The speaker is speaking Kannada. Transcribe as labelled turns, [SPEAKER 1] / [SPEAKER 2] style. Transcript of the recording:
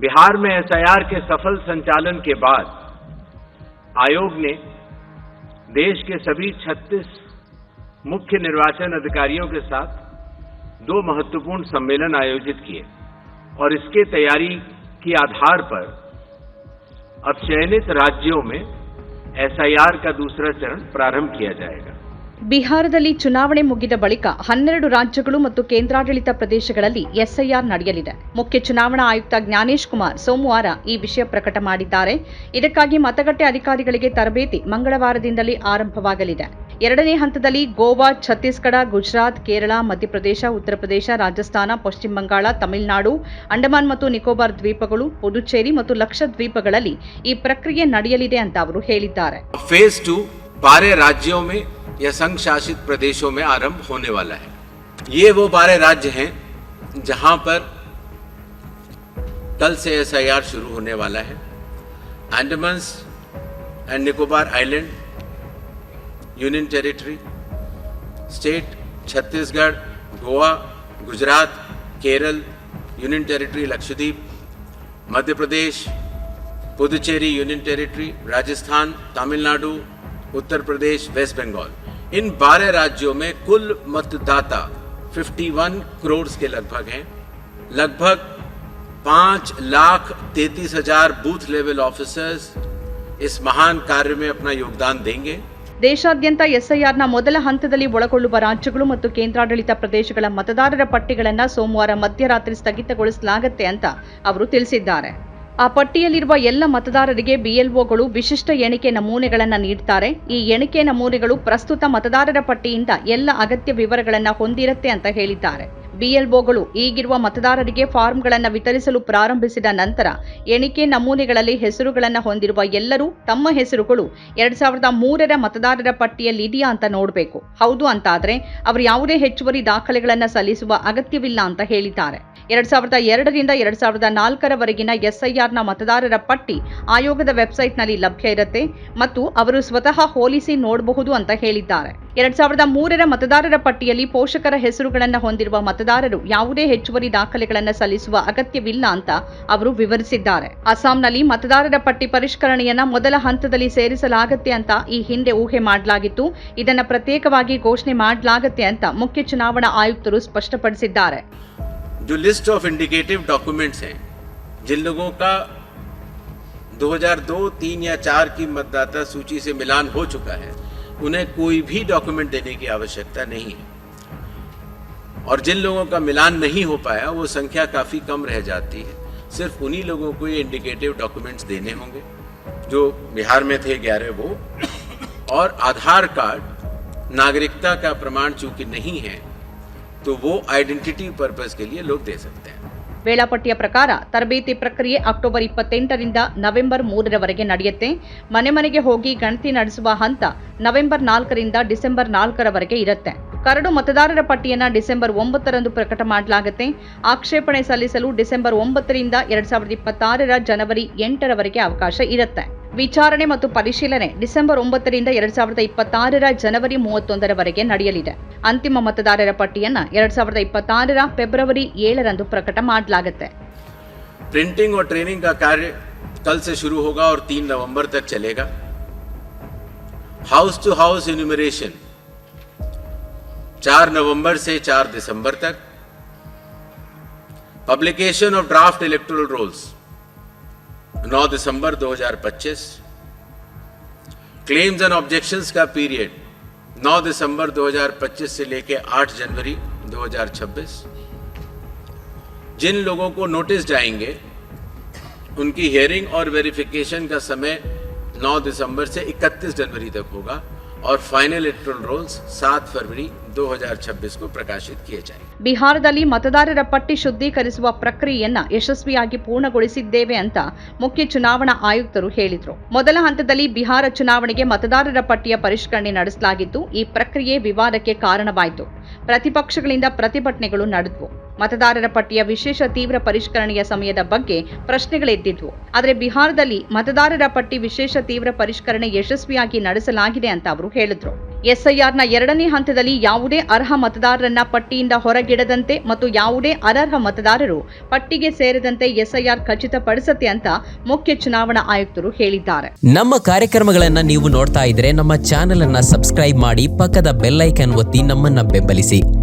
[SPEAKER 1] बिहार में एसआईआर के सफल संचालन के बाद आयोग ने देश के सभी 36 मुख्य निर्वाचन अधिकारियों के साथ दो महत्वपूर्ण सम्मेलन आयोजित किए और इसके तैयारी के आधार पर अब चयनित राज्यों में एसआईआर का दूसरा चरण प्रारंभ किया जाएगा।
[SPEAKER 2] ಬಿಹಾರದಲ್ಲಿ ಚುನಾವಣೆ ಮುಗಿದ ಬಳಿಕ ಹನ್ನೆರಡು ರಾಜ್ಯಗಳು ಮತ್ತು ಕೇಂದ್ರಾಡಳಿತ ಪ್ರದೇಶಗಳಲ್ಲಿ ಎಸ್ಐಆರ್ ನಡೆಯಲಿದೆ. ಮುಖ್ಯ ಚುನಾವಣಾ ಆಯುಕ್ತ ಜ್ಞಾನೇಶ್ ಕುಮಾರ್ ಸೋಮವಾರ ಈ ವಿಷಯ ಪ್ರಕಟ ಮಾಡಿದ್ದಾರೆ. ಇದಕ್ಕಾಗಿ ಮತಗಟ್ಟೆ ಅಧಿಕಾರಿಗಳಿಗೆ ತರಬೇತಿ ಮಂಗಳವಾರದಿಂದಲೇ ಆರಂಭವಾಗಲಿದೆ. ಎರಡನೇ ಹಂತದಲ್ಲಿ ಗೋವಾ, ಛತ್ತೀಸ್ಗಢ, ಗುಜರಾತ್, ಕೇರಳ, ಮಧ್ಯಪ್ರದೇಶ, ಉತ್ತರ ಪ್ರದೇಶ, ರಾಜಸ್ಥಾನ, ಪಶ್ಚಿಮ ಬಂಗಾಳ, ತಮಿಳುನಾಡು, ಅಂಡಮಾನ್ ಮತ್ತು ನಿಕೋಬಾರ್ ದ್ವೀಪಗಳು, ಪುದುಚೇರಿ ಮತ್ತು ಲಕ್ಷದ್ವೀಪಗಳಲ್ಲಿ ಈ ಪ್ರಕ್ರಿಯೆ ನಡೆಯಲಿದೆ ಅಂತ ಅವರು ಹೇಳಿದ್ದಾರೆ.
[SPEAKER 1] या संघ शासित प्रदेशों में आरंभ होने वाला है। ये वो बारह राज्य हैं जहाँ पर कल से एसआईआर शुरू होने वाला है। Andamans and Nicobar island, union territory, state, Chhattisgarh, Goa, Gujarat, Kerala, union territory, Lakshadweep Madhya Pradesh Puducherry union territory, Rajasthan, Tamil Nadu, Uttar Pradesh, West Bengal. इन 12 राज्यों में कुल मतदाता 51 करोड़ के लगभग हैं लगभग पांच लाख तैतीस हजार बूथ लेवल ऑफिसर्स इस महान कार्य में अपना योगदान देंगे
[SPEAKER 2] ದೇಶಾದ್ಯಂತ ಎಸ್ಐಆರ್ನ ಮೊದಲ ಹಂತದಲ್ಲಿ ಒಳಗೊಳ್ಳುವ ರಾಜ್ಯಗಳು ಮತ್ತು ಕೇಂದ್ರಾಡಳಿತ ಪ್ರದೇಶಗಳ ಮತದಾರರ ಪಟ್ಟಿಗಳನ್ನು ಸೋಮವಾರ ಮಧ್ಯರಾತ್ರಿ ಸ್ಥಗಿತಗೊಳಿಸಲಾಗುತ್ತೆ ಅಂತ ಅವರು ತಿಳಿಸಿದ್ದಾರೆ ಆ ಪಟ್ಟಿಯಲ್ಲಿರುವ ಎಲ್ಲ ಮತದಾರರಿಗೆ ಬಿಎಲ್ಒಗಳು ವಿಶಿಷ್ಟ ಎಣಿಕೆ ನಮೂನೆಗಳನ್ನು ನೀಡ್ತಾರೆ. ಈ ಎಣಿಕೆ ನಮೂನೆಗಳು ಪ್ರಸ್ತುತ ಮತದಾರರ ಪಟ್ಟಿಯಿಂದ ಎಲ್ಲ ಅಗತ್ಯ ವಿವರಗಳನ್ನು ಹೊಂದಿರುತ್ತೆ ಅಂತ ಹೇಳಿದ್ದಾರೆ. ಬಿಎಲ್ಒಗಳು ಈಗಿರುವ ಮತದಾರರಿಗೆ ಫಾರ್ಮ್ಗಳನ್ನು ವಿತರಿಸಲು ಪ್ರಾರಂಭಿಸಿದ ನಂತರ ಎಣಿಕೆ ನಮೂನೆಗಳಲ್ಲಿ ಹೆಸರುಗಳನ್ನು ಹೊಂದಿರುವ ಎಲ್ಲರೂ ತಮ್ಮ ಹೆಸರುಗಳು ಎರಡ್ ಸಾವಿರದ ಮೂರರ ಮತದಾರರ ಪಟ್ಟಿಯಲ್ಲಿ ಇದೆಯಾ ಅಂತ ನೋಡಬೇಕು. ಹೌದು ಅಂತಾದರೆ ಅವರು ಯಾವುದೇ ಹೆಚ್ಚುವರಿ ದಾಖಲೆಗಳನ್ನು ಸಲ್ಲಿಸುವ ಅಗತ್ಯವಿಲ್ಲ ಅಂತ ಹೇಳಿದ್ದಾರೆ. ಎರಡ್ ಸಾವಿರದ ಎರಡರಿಂದ ಎರಡ್ ಸಾವಿರದ ನಾಲ್ಕರವರೆಗಿನ ಎಸ್ಐಆರ್ನ ಮತದಾರರ ಪಟ್ಟಿ ಆಯೋಗದ ವೆಬ್ಸೈಟ್ನಲ್ಲಿ ಲಭ್ಯ ಇರುತ್ತೆ ಮತ್ತು ಅವರು ಸ್ವತಃ ಹೋಲಿಸಿ ನೋಡಬಹುದು ಅಂತ ಹೇಳಿದ್ದಾರೆ. ಎರಡ್ ಸಾವಿರದ ಮೂರರ ಮತದಾರರ ಪಟ್ಟಿಯಲ್ಲಿ ಪೋಷಕರ ಹೆಸರುಗಳನ್ನು ಹೊಂದಿರುವ ಮತದಾರರು ಯಾವುದೇ ಹೆಚ್ಚುವರಿ ದಾಖಲೆಗಳನ್ನು ಸಲ್ಲಿಸುವ ಅಗತ್ಯವಿಲ್ಲ ಅಂತ ಅವರು ವಿವರಿಸಿದ್ದಾರೆ ಅಸ್ಸಾಂನಲ್ಲಿ ಮತದಾರರ ಪಟ್ಟಿ ಪರಿಷ್ಕರಣೆಯನ್ನ ಮೊದಲ ಹಂತದಲ್ಲಿ ಸೇರಿಸಲಾಗುತ್ತೆ ಅಂತ ಈ ಹಿಂದೆ ಊಹೆ ಮಾಡಲಾಗಿತ್ತು ಇದನ್ನ ಪ್ರತ್ಯೇಕವಾಗಿ ಘೋಷಣೆ ಮಾಡಲಾಗುತ್ತೆ ಅಂತ ಮುಖ್ಯ ಚುನಾವಣಾ ಆಯುಕ್ತರು ಸ್ಪಷ್ಟಪಡಿಸಿದ್ದಾರೆ
[SPEAKER 1] जो लिस्ट ऑफ इंडिकेटिव डॉक्यूमेंट्स हैं जिन लोगों का 2002, 3 या 4 की मतदाता सूची से मिलान हो चुका है उन्हें कोई भी डॉक्यूमेंट देने की आवश्यकता नहीं है। और जिन लोगों का मिलान नहीं हो पाया, वो संख्या काफ़ी कम रह जाती है। सिर्फ़ उन्हीं लोगों को ये इंडिकेटिव डॉक्यूमेंट्स देने होंगे, जो बिहार में थे ग्यारह वो। और आधार कार्ड नागरिकता का प्रमाण चूँकि नहीं है तो वो आइडेंटिटी पर्पस के लिए लोग दे सकते हैं।
[SPEAKER 2] ವೇಳಾಪಟ್ಟಿಯ ಪ್ರಕಾರ ತರಬೇತಿ ಪ್ರಕ್ರಿಯೆ ಅಕ್ಟೋಬರ್ ಇಪ್ಪತ್ತೆಂಟರಿಂದ ನವೆಂಬರ್ ಮೂರರವರೆಗೆ ನಡೆಯುತ್ತೆ. ಮನೆ ಮನೆಗೆ ಹೋಗಿ ಗಣತಿ ನಡೆಸುವ ಹಂತ ನವೆಂಬರ್ ನಾಲ್ಕರಿಂದ ಡಿಸೆಂಬರ್ ನಾಲ್ಕರವರೆಗೆ ಇರುತ್ತೆ. ಕರಡು ಮತದಾರರ ಪಟ್ಟಿಯನ್ನು ಡಿಸೆಂಬರ್ ಒಂಬತ್ತರಂದು ಪ್ರಕಟ ಮಾಡಲಾಗುತ್ತೆ. ಆಕ್ಷೇಪಣೆ ಸಲ್ಲಿಸಲು ಡಿಸೆಂಬರ್ ಒಂಬತ್ತರಿಂದ ಎರಡ್ ಸಾವಿರದ ಇಪ್ಪತ್ತಾರರ ಜನವರಿ ಎಂಟರವರೆಗೆ ಅವಕಾಶ ಇರುತ್ತೆ. ವಿಚಾರಣೆ ಮತ್ತು ಪರಿಶೀಲನೆ ಡಿಸೆಂಬರ್ ಒಂಬತ್ತರಿಂದ ಎರಡ್ ಸಾವಿರದ ಇಪ್ಪತ್ತಾರರ ಜನವರಿ ಮೂವತ್ತೊಂದರವರೆಗೆ ನಡೆಯಲಿದೆ ಅಂತಿಮ ಮತದಾರರ ಪಟ್ಟಿಯನ್ನ ಎರಡ್ ಸಾವಿರದ ಇಪ್ಪತ್ತಾರರ ಫೆಬ್ರವರಿ ಏಳರಂದು ಪ್ರಕಟ ಮಾಡಲಾಗುತ್ತೆ
[SPEAKER 1] प्रिंटिंग और ट्रेनिंग का कार्य कल से शुरू होगा और तीन नवंबर तक चलेगा हाउस टू हाउस इन्यूमरेशन चार नवंबर से चार दिसंबर तक publication of draft electoral rolls 9 दिसंबर 2025 क्लेम्स एंड ऑब्जेक्शंस का पीरियड 9 दिसंबर 2025 से लेकर 8 जनवरी 2026 जिन लोगों को नोटिस जाएँगे, उनकी हियरिंग और वेरिफिकेशन का समय 9 दिसंबर से 31 जनवरी तक होगा और फाइनल इलेक्ट्रल रोल्स 7 फरवरी 2026 को प्रकाशित किए जाएंगे
[SPEAKER 2] ಬಿಹಾರದಲ್ಲಿ ಮತದಾರರ ಪಟ್ಟಿ ಶುದ್ಧೀಕರಿಸುವ ಪ್ರಕ್ರಿಯೆಯನ್ನ ಯಶಸ್ವಿಯಾಗಿ ಪೂರ್ಣಗೊಳಿಸಿದ್ದೇವೆ ಅಂತ ಮುಖ್ಯ ಚುನಾವಣಾ ಆಯುಕ್ತರು ಹೇಳಿದರು ಮೊದಲ ಹಂತದಲ್ಲಿ ಬಿಹಾರ ಚುನಾವಣೆಗೆ ಮತದಾರರ ಪಟ್ಟಿಯ ಪರಿಷ್ಕರಣೆ ನಡೆಸಲಾಗಿತ್ತು ಈ ಪ್ರಕ್ರಿಯೆ ವಿವಾದಕ್ಕೆ ಕಾರಣವಾಯಿತು ಪ್ರತಿಪಕ್ಷಗಳಿಂದ ಪ್ರತಿಭಟನೆಗಳು ನಡೆದವು ಮತದಾರರ ಪಟ್ಟಿಯ ವಿಶೇಷ ತೀವ್ರ ಪರಿಷ್ಕರಣೆಯ ಸಮಯದ ಬಗ್ಗೆ ಪ್ರಶ್ನೆಗಳೆದ್ದಿದ್ವು ಆದರೆ ಬಿಹಾರದಲ್ಲಿ ಮತದಾರರ ಪಟ್ಟಿ ವಿಶೇಷ ತೀವ್ರ ಪರಿಷ್ಕರಣೆ ಯಶಸ್ವಿಯಾಗಿ ನಡೆಸಲಾಗಿದೆ ಅಂತ ಅವರು ಹೇಳಿದ್ರು ಎಸ್ಐಆರ್ನ ಎರಡನೇ ಹಂತದಲ್ಲಿ ಯಾವುದೇ ಅರ್ಹ ಮತದಾರರನ್ನ ಪಟ್ಟಿಯಿಂದ ಹೊರಗಿಡದಂತೆ ಮತ್ತು ಯಾವುದೇ ಅನರ್ಹ ಮತದಾರರು ಪಟ್ಟಿಗೆ ಸೇರದಂತೆ ಎಸ್ಐಆರ್ ಖಚಿತಪಡಿಸುತ್ತೆ ಅಂತ ಮುಖ್ಯ ಚುನಾವಣಾ ಆಯುಕ್ತರು ಹೇಳಿದ್ದಾರೆ.
[SPEAKER 3] ನಮ್ಮ ಕಾರ್ಯಕ್ರಮಗಳನ್ನ ನೀವು ನೋಡ್ತಾ ಇದ್ರೆ ನಮ್ಮ ಚಾನೆಲ್ ಅನ್ನ ಸಬ್ಸ್ಕ್ರೈಬ್ ಮಾಡಿ ಪಕ್ಕದ ಬೆಲ್ಲೈಕನ್ ಒತ್ತಿ ನಮ್ಮನ್ನ ಬೆಂಬಲಿಸಿ.